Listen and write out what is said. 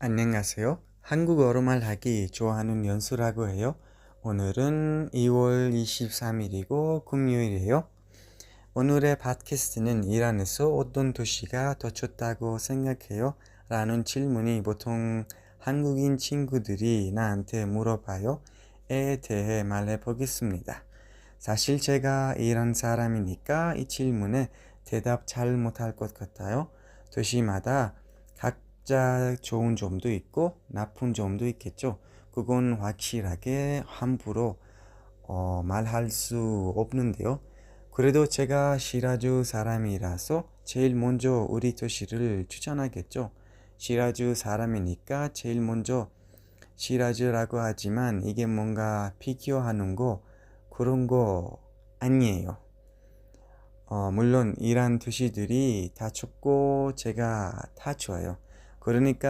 안녕하세요. 한국어로 말하기 좋아하는 연수라고 해요. 오늘은 2월 23일이고 금요일이에요. 오늘의 팟캐스트는 이란에서 어떤 도시가 더 좋다고 생각해요? 라는 질문이 보통 한국인 친구들이 나한테 물어봐요. 에 대해 말해 보겠습니다. 사실 제가 이란 사람이니까 이 질문에 대답 잘 못할 것 같아요. 도시마다 각 자 좋은 점도 있고 나쁜 점도 있겠죠. 그건 확실하게 함부로 어, 말할 수 없는데요. 그래도 제가 시라주 사람이라서 제일 먼저 우리 도시를 추천하겠죠. 시라주 사람이니까 제일 먼저 시라주라고 하지만 이게 뭔가 비교하는 거 그런 거 아니에요. 어, 물론 이란 도시들이 다 춥고 제가 다 좋아요. 그러니까